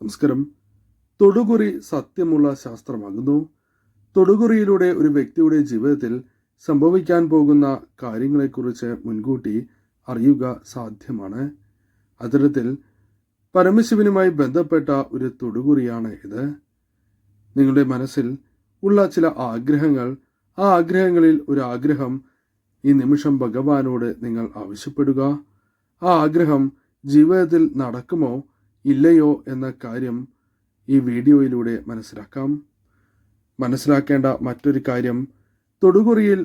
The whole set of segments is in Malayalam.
നമസ്കാരം. തൊടുകുറി സത്യമുള്ള ശാസ്ത്രമാകുന്നു. തൊടുകുറിയിലൂടെ ഒരു വ്യക്തിയുടെ ജീവിതത്തിൽ സംഭവിക്കാൻ പോകുന്ന കാര്യങ്ങളെക്കുറിച്ച് മുൻകൂട്ടി അറിയുക സാധ്യമാണ്. അത്തരത്തിൽ പരമശിവനുമായി ബന്ധപ്പെട്ട ഒരു തൊടുകുറിയാണ് ഇത്. നിങ്ങളുടെ മനസ്സിൽ ഉള്ള ചില ആഗ്രഹങ്ങൾ ആ ആഗ്രഹങ്ങളിൽ ഒരു ആഗ്രഹം ഈ നിമിഷം ഭഗവാനോട് നിങ്ങൾ ആവശ്യപ്പെടുക. ആ ആഗ്രഹം ജീവിതത്തിൽ നടക്കുമോ? ഇല്ലയോ എന്ന കാര്യം ഈ വീഡിയോയിലൂടെ മനസ്സിലാക്കാം. മനസ്സിലാക്കേണ്ട മറ്റൊരു കാര്യം തൊടുകുറിയിൽ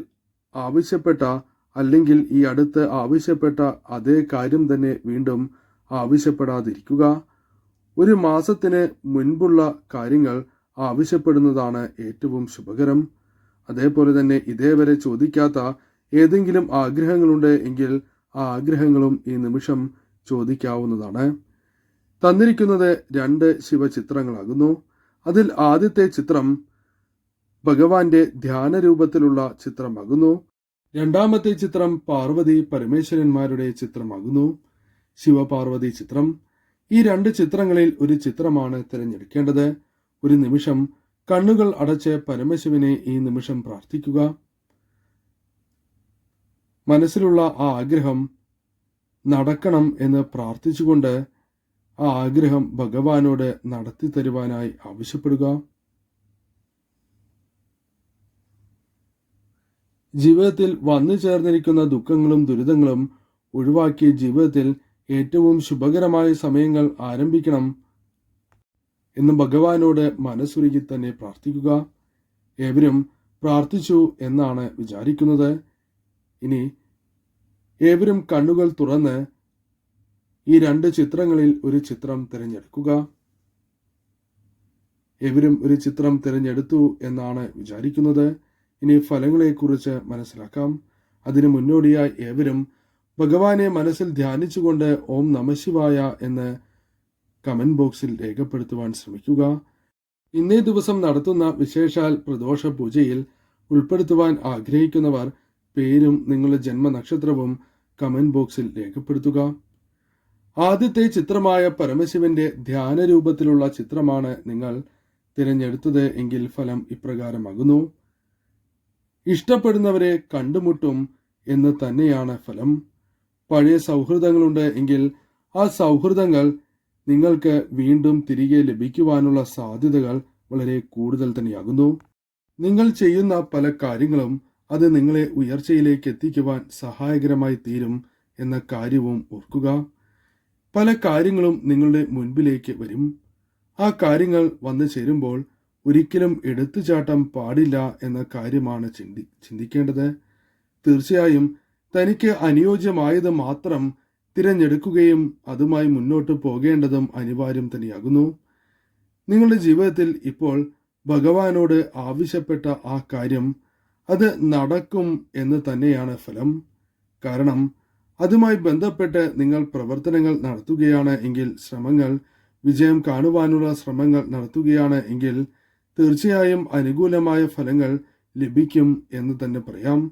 ആവശ്യപ്പെട്ട അല്ലെങ്കിൽ ഈ അടുത്ത് ആവശ്യപ്പെട്ട അതേ കാര്യം തന്നെ വീണ്ടും ആവശ്യപ്പെടാതിരിക്കുക. ഒരു മാസത്തിന് മുൻപുള്ള കാര്യങ്ങൾ ആവശ്യപ്പെടുന്നതാണ് ഏറ്റവും ശുഭകരം. അതേപോലെ തന്നെ ഇതേവരെ ചോദിക്കാത്ത ഏതെങ്കിലും ആഗ്രഹങ്ങളുണ്ട് എങ്കിൽ ആ ആഗ്രഹങ്ങളും ഈ നിമിഷം ചോദിക്കാവുന്നതാണ്. തന്നിരിക്കുന്നത് രണ്ട് ശിവചിത്രങ്ങളാകുന്നു. അതിൽ ആദ്യത്തെ ചിത്രം ഭഗവാന്റെ ധ്യാന രൂപത്തിലുള്ള ചിത്രമാകുന്നു. രണ്ടാമത്തെ ചിത്രം പാർവതി പരമേശ്വരന്മാരുടെ ചിത്രമാകുന്നു. ശിവപാർവതി ചിത്രം. ഈ രണ്ട് ചിത്രങ്ങളിൽ ഒരു ചിത്രമാണ് തിരഞ്ഞെടുക്കേണ്ടത്. ഒരു നിമിഷം കണ്ണുകൾ അടച്ച് പരമശിവനെ ഈ നിമിഷം പ്രാർത്ഥിക്കുക. മനസ്സിലുള്ള ആ ആഗ്രഹം നടക്കണം എന്ന് പ്രാർത്ഥിച്ചുകൊണ്ട് ആ ആഗ്രഹം ഭഗവാനോട് നടത്തി തരുവാനായി ആവശ്യപ്പെടുക. ജീവിതത്തിൽ വന്നു ചേർന്നിരിക്കുന്ന ദുഃഖങ്ങളും ദുരിതങ്ങളും ഒഴിവാക്കി ജീവിതത്തിൽ ഏറ്റവും ശുഭകരമായ സമയങ്ങൾ ആരംഭിക്കണം എന്ന് ഭഗവാനോട് മനസ്സുരുകി തന്നെ പ്രാർത്ഥിക്കുക. ഏവരും പ്രാർത്ഥിച്ചു എന്നാണ് വിചാരിക്കുന്നത്. ഇനി ഏവരും കണ്ണുകൾ തുറന്ന് ഈ രണ്ട് ചിത്രങ്ങളിൽ ഒരു ചിത്രം തിരഞ്ഞെടുക്കുക. എവരും ഒരു ചിത്രം തിരഞ്ഞെടുത്തു എന്നാണ് വിചാരിക്കുന്നത്. ഇനി ഫലങ്ങളെക്കുറിച്ച് മനസ്സിലാക്കാം. അതിനു മുന്നോടിയായി ഏവരും ഭഗവാനെ മനസ്സിൽ ധ്യാനിച്ചുകൊണ്ട് ഓം നമശിവായ എന്ന് കമന്റ് ബോക്സിൽ രേഖപ്പെടുത്തുവാൻ ശ്രമിക്കുക. ഇന്നേ ദിവസം നടത്തുന്ന വിശേഷാൽ പ്രദോഷ പൂജയിൽ ഉൾപ്പെടുത്തുവാൻ ആഗ്രഹിക്കുന്നവർ പേരും നിങ്ങളുടെ ജന്മനക്ഷത്രവും കമന്റ് ബോക്സിൽ രേഖപ്പെടുത്തുക. ആദ്യത്തെ ചിത്രമായ പരമശിവന്റെ ധ്യാന രൂപത്തിലുള്ള ചിത്രമാണ് നിങ്ങൾ തിരഞ്ഞെടുത്തത് എങ്കിൽ ഫലം ഇപ്രകാരമാകുന്നു. ഇഷ്ടപ്പെടുന്നവരെ കണ്ടുമുട്ടും എന്ന് തന്നെയാണ് ഫലം. പഴയ സൗഹൃദങ്ങളുണ്ട് എങ്കിൽ ആ സൗഹൃദങ്ങൾ നിങ്ങൾക്ക് വീണ്ടും തിരികെ ലഭിക്കുവാനുള്ള സാധ്യതകൾ വളരെ കൂടുതൽ തന്നെയാകുന്നു. നിങ്ങൾ ചെയ്യുന്ന പല കാര്യങ്ങളും അത് നിങ്ങളെ ഉയർച്ചയിലേക്ക് എത്തിക്കുവാൻ സഹായകരമായി തീരും എന്ന കാര്യവും ഓർക്കുക. പല കാര്യങ്ങളും നിങ്ങളുടെ മുൻപിലേക്ക് വരും. ആ കാര്യങ്ങൾ വന്നു ചേരുമ്പോൾ ഒരിക്കലും എടുത്തുചാട്ടം പാടില്ല എന്ന കാര്യമാണ് ചിന്തി ചിന്തിക്കേണ്ടത്. തീർച്ചയായും തനിക്ക് അനുയോജ്യമായത് മാത്രം തിരഞ്ഞെടുക്കുകയും അതുമായി മുന്നോട്ട് പോകേണ്ടതും അനിവാര്യം തന്നെയാകുന്നു. നിങ്ങളുടെ ജീവിതത്തിൽ ഇപ്പോൾ ഭഗവാനോട് ആവശ്യപ്പെട്ട ആ കാര്യം അത് നടക്കും എന്ന് തന്നെയാണ് ഫലം. കാരണം അതുമായി ബന്ധപ്പെട്ട് നിങ്ങൾ പ്രവർത്തനങ്ങൾ നടത്തുകയാണ് എങ്കിൽ ശ്രമങ്ങൾ വിജയം കാണുവാനുള്ള ശ്രമങ്ങൾ നടത്തുകയാണ് എങ്കിൽ തീർച്ചയായും അനുകൂലമായ ഫലങ്ങൾ ലഭിക്കും എന്ന് തന്നെ പറയാം.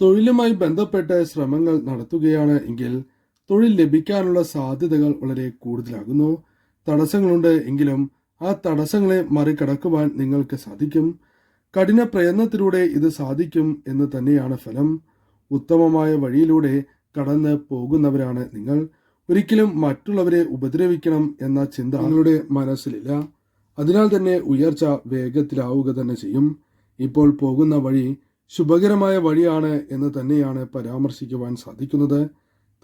തൊഴിലുമായി ബന്ധപ്പെട്ട ശ്രമങ്ങൾ നടത്തുകയാണ് എങ്കിൽ തൊഴിൽ ലഭിക്കാനുള്ള സാധ്യതകൾ വളരെ കൂടുതലാകുന്നു. തടസ്സങ്ങളുണ്ട് എങ്കിലും ആ തടസ്സങ്ങളെ മറികടക്കുവാൻ നിങ്ങൾക്ക് സാധിക്കും. കഠിന പ്രയത്നത്തിലൂടെ ഇത് സാധിക്കും എന്ന് തന്നെയാണ് ഫലം. ഉത്തമമായ വഴിയിലൂടെ കടന്ന് പോകുന്നവരാണ് നിങ്ങൾ. ഒരിക്കലും മറ്റുള്ളവരെ ഉപദ്രവിക്കണം എന്ന ചിന്ത നിങ്ങളുടെ മനസ്സിലില്ല. അതിനാൽ തന്നെ ഉയർച്ച വേഗത്തിലാവുക തന്നെ ചെയ്യും. ഇപ്പോൾ പോകുന്ന വഴി ശുഭകരമായ വഴിയാണ് എന്ന് തന്നെയാണ് പരാമർശിക്കുവാൻ സാധിക്കുന്നത്.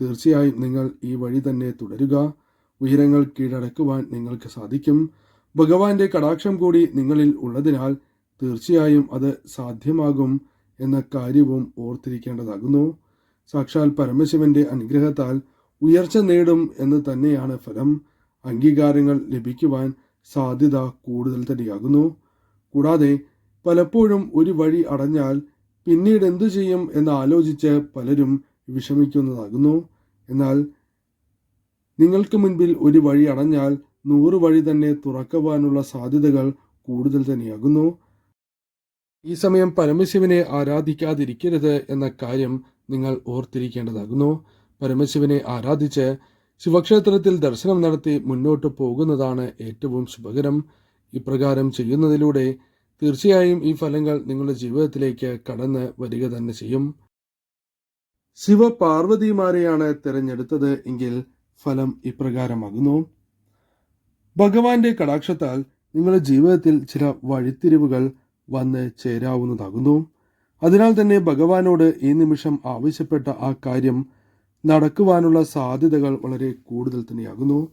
തീർച്ചയായും നിങ്ങൾ ഈ വഴി തന്നെ തുടരുക. ഉയരങ്ങൾ കീഴടക്കുവാൻ നിങ്ങൾക്ക് സാധിക്കും. ഭഗവാന്റെ കടാക്ഷം കൂടി നിങ്ങളിൽ ഉള്ളതിനാൽ തീർച്ചയായും അത് സാധ്യമാകും എന്ന കാര്യവും ഓർത്തിരിക്കേണ്ടതാകുന്നു. സാക്ഷാൽ പരമശിവന്റെ അനുഗ്രഹത്താൽ ഉയർച്ച നേടും എന്ന് തന്നെയാണ് ഫലം. അംഗീകാരങ്ങൾ ലഭിക്കുവാൻ സാധ്യത കൂടുതൽ തന്നെയാകുന്നു. കൂടാതെ പലപ്പോഴും ഒരു വഴി അടഞ്ഞാൽ പിന്നീട് എന്തു ചെയ്യും എന്ന് ആലോചിച്ച് പലരും വിഷമിക്കുന്നതാകുന്നു. എന്നാൽ നിങ്ങൾക്ക് മുൻപിൽ ഒരു വഴി അടഞ്ഞാൽ നൂറ് വഴി തന്നെ തുറക്കുവാനുള്ള സാധ്യതകൾ കൂടുതൽ തന്നെയാകുന്നു. ഈ സമയം പരമശിവനെ ആരാധിക്കാതിരിക്കരുത് എന്ന കാര്യം നിങ്ങൾ ഓർത്തിരിക്കേണ്ടതാകുന്നു. പരമശിവനെ ആരാധിച്ച് ശിവക്ഷേത്രത്തിൽ ദർശനം നടത്തി മുന്നോട്ട് പോകുന്നതാണ് ഏറ്റവും ശുഭകരം. ഇപ്രകാരം ചെയ്യുന്നതിലൂടെ തീർച്ചയായും ഈ ഫലങ്ങൾ നിങ്ങളുടെ ജീവിതത്തിലേക്ക് കടന്ന് വരിക തന്നെ ചെയ്യും. ശിവപാർവതിമാരെയാണ് തിരഞ്ഞെടുത്തത് എങ്കിൽ ഫലം ഇപ്രകാരമാകുന്നു. ഭഗവാന്റെ കടാക്ഷത്താൽ നിങ്ങളുടെ ജീവിതത്തിൽ ചില വഴിത്തിരിവുകൾ വന്ന് ചേരാവുന്നതാകുന്നു. അതിനാൽ തന്നെ ഭഗവാനോട് ഈ നിമിഷം ആവശ്യപ്പെട്ട ആ കാര്യം നടക്കുവാനുള്ള സാധ്യതകൾ വളരെ കൂടുതൽ തന്നെയാകുന്നു.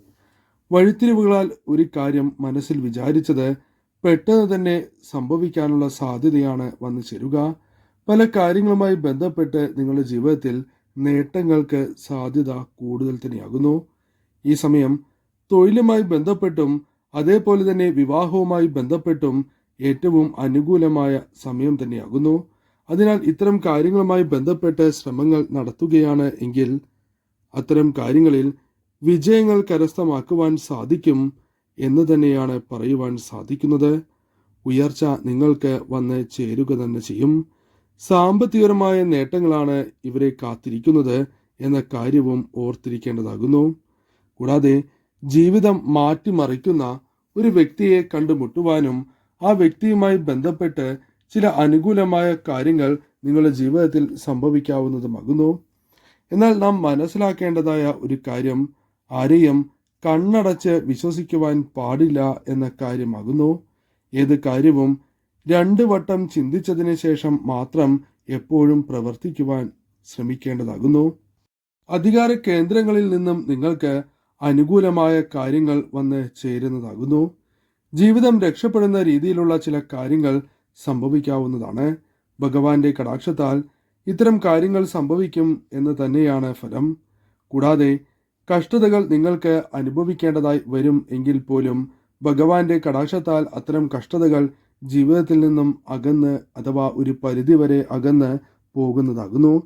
വഴിത്തിരിവുകളാൽ ഒരു കാര്യം മനസ്സിൽ വിചാരിച്ചത് പെട്ടെന്ന് തന്നെ സംഭവിക്കാനുള്ള സാധ്യതയാണ് വന്നു ചേരുക. പല കാര്യങ്ങളുമായി ബന്ധപ്പെട്ട് നിങ്ങളുടെ ജീവിതത്തിൽ നേട്ടങ്ങൾക്ക് സാധ്യത കൂടുതൽ തന്നെയാകുന്നു. ഈ സമയം തൊഴിലുമായി ബന്ധപ്പെട്ടും അതേപോലെ തന്നെ വിവാഹവുമായി ബന്ധപ്പെട്ടും ഏറ്റവും അനുകൂലമായ സമയം തന്നെയാകുന്നു. അതിനാൽ ഇത്തരം കാര്യങ്ങളുമായി ബന്ധപ്പെട്ട് ശ്രമങ്ങൾ നടത്തുകയാണ് എങ്കിൽ അത്തരം കാര്യങ്ങളിൽ വിജയങ്ങൾ കരസ്ഥമാക്കുവാൻ സാധിക്കും എന്ന് തന്നെയാണ് പറയുവാൻ സാധിക്കുന്നത്. ഉയർച്ച നിങ്ങൾക്ക് വന്ന് ചേരുക തന്നെ ചെയ്യും. സാമ്പത്തികപരമായ നേട്ടങ്ങളാണ് ഇവരെ കാത്തിരിക്കുന്നത് എന്ന കാര്യവും ഓർത്തിരിക്കേണ്ടതാകുന്നു. കൂടാതെ ജീവിതം മാറ്റിമറിക്കുന്ന ഒരു വ്യക്തിയെ കണ്ടുമുട്ടുവാനും ആ വ്യക്തിയുമായി ബന്ധപ്പെട്ട് ചില അനുകൂലമായ കാര്യങ്ങൾ നിങ്ങളുടെ ജീവിതത്തിൽ സംഭവിക്കാവുന്നതുമാകുന്നു എന്നാൽ നാം മനസ്സിലാക്കേണ്ടതായ ഒരു കാര്യം ആരെയും കണ്ണടച്ച് വിശ്വസിക്കുവാൻ പാടില്ല എന്ന കാര്യമാകുന്നു ഏത് കാര്യവും രണ്ട് വട്ടം ചിന്തിച്ചതിന് ശേഷം മാത്രം എപ്പോഴും പ്രവർത്തിക്കുവാൻ ശ്രമിക്കേണ്ടതാകുന്നു. അധികാര കേന്ദ്രങ്ങളിൽ നിന്നും നിങ്ങൾക്ക് അനുകൂലമായ കാര്യങ്ങൾ വന്ന് ചേരുന്നതാകുന്നു. ജീവിതം രക്ഷപ്പെടുന്ന രീതിയിലുള്ള ചില കാര്യങ്ങൾ സംഭവിക്കാവുന്നതാണ്. ഭഗവാന്റെ കടാക്ഷത്താൽ ഇത്തരം കാര്യങ്ങൾ സംഭവിക്കും എന്ന് തന്നെയാണ് ഫലം. കൂടാതെ കഷ്ടതകൾ നിങ്ങൾക്ക് അനുഭവിക്കേണ്ടതായി വരും എങ്കിൽ പോലും ഭഗവാന്റെ കടാക്ഷത്താൽ അത്തരം കഷ്ടതകൾ ജീവിതത്തിൽ നിന്നും അകന്ന് അഥവാ ഒരു പരിധിവരെ അകന്ന് പോകുന്നതാകുന്നു.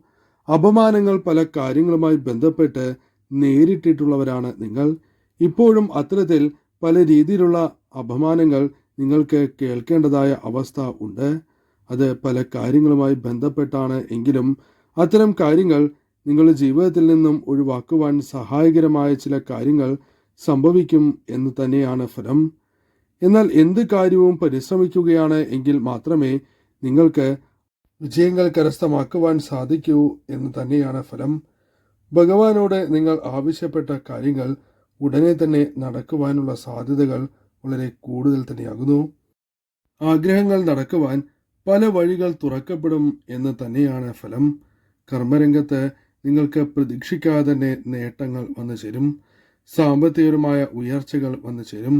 അപമാനങ്ങൾ പല കാര്യങ്ങളുമായി ബന്ധപ്പെട്ട് നേരിട്ടിട്ടുള്ളവരാണ് നിങ്ങൾ. ഇപ്പോഴും അത്തരത്തിൽ പല രീതിയിലുള്ള അപമാനങ്ങൾ നിങ്ങൾക്ക് കേൾക്കേണ്ടതായ അവസ്ഥ ഉണ്ട്. അത് പല കാര്യങ്ങളുമായി ബന്ധപ്പെട്ടാണ് എങ്കിലും അത്തരം കാര്യങ്ങൾ നിങ്ങളുടെ ജീവിതത്തിൽ നിന്നും ഒഴിവാക്കുവാൻ സഹായകരമായ ചില കാര്യങ്ങൾ സംഭവിക്കും എന്ന് തന്നെയാണ് ഫലം. എന്നാൽ എന്ത് കാര്യവും പരിശ്രമിക്കുകയാണ് എങ്കിൽ മാത്രമേ നിങ്ങൾക്ക് വിജയങ്ങൾ കരസ്ഥമാക്കുവാൻ സാധിക്കൂ എന്ന് തന്നെയാണ് ഫലം. ഭഗവാനോട് നിങ്ങൾ ആവശ്യപ്പെട്ട കാര്യങ്ങൾ ഉടനെ തന്നെ നടക്കുവാനുള്ള സാധ്യതകൾ വളരെ കൂടുതൽ തന്നെയാകുന്നു. ആഗ്രഹങ്ങൾ നടക്കുവാൻ പല വഴികൾ തുറക്കപ്പെടും എന്ന് തന്നെയാണ് ഫലം. കർമ്മരംഗത്ത് നിങ്ങൾക്ക് പ്രതീക്ഷിക്കാതെ തന്നെ നേട്ടങ്ങൾ വന്നു ചേരും. സാമ്പത്തികപരമായ ഉയർച്ചകൾ വന്നു ചേരും.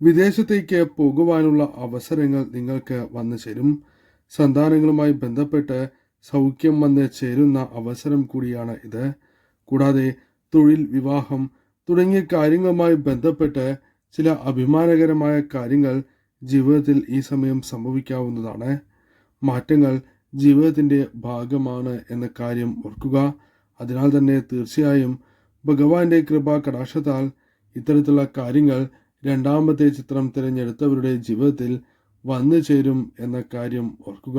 വിദേശത്തേക്ക് പോകുവാനുള്ള അവസരങ്ങൾ നിങ്ങൾക്ക് വന്നു ചേരും. സന്താനങ്ങളുമായി ബന്ധപ്പെട്ട് സൗഖ്യം വന്ന് ചേരുന്ന അവസരം കൂടിയാണ് ഇത്. കൂടാതെ തൊഴിൽ വിവാഹം തുടങ്ങിയ കാര്യങ്ങളുമായി ബന്ധപ്പെട്ട് ചില അഭിമാനകരമായ കാര്യങ്ങൾ ജീവിതത്തിൽ ഈ സമയം സംഭവിക്കാവുന്നതാണ്. മാറ്റങ്ങൾ ജീവിതത്തിന്റെ ഭാഗമാണ് എന്ന കാര്യം ഓർക്കുക. അതിനാൽ തന്നെ തീർച്ചയായും ഭഗവാന്റെ കൃപ കടാക്ഷത്താൽ ഇത്തരത്തിലുള്ള കാര്യങ്ങൾ രണ്ടാമത്തെ ചിത്രം തിരഞ്ഞെടുത്തവരുടെ ജീവിതത്തിൽ വന്നു ചേരും എന്ന കാര്യം ഓർക്കുക.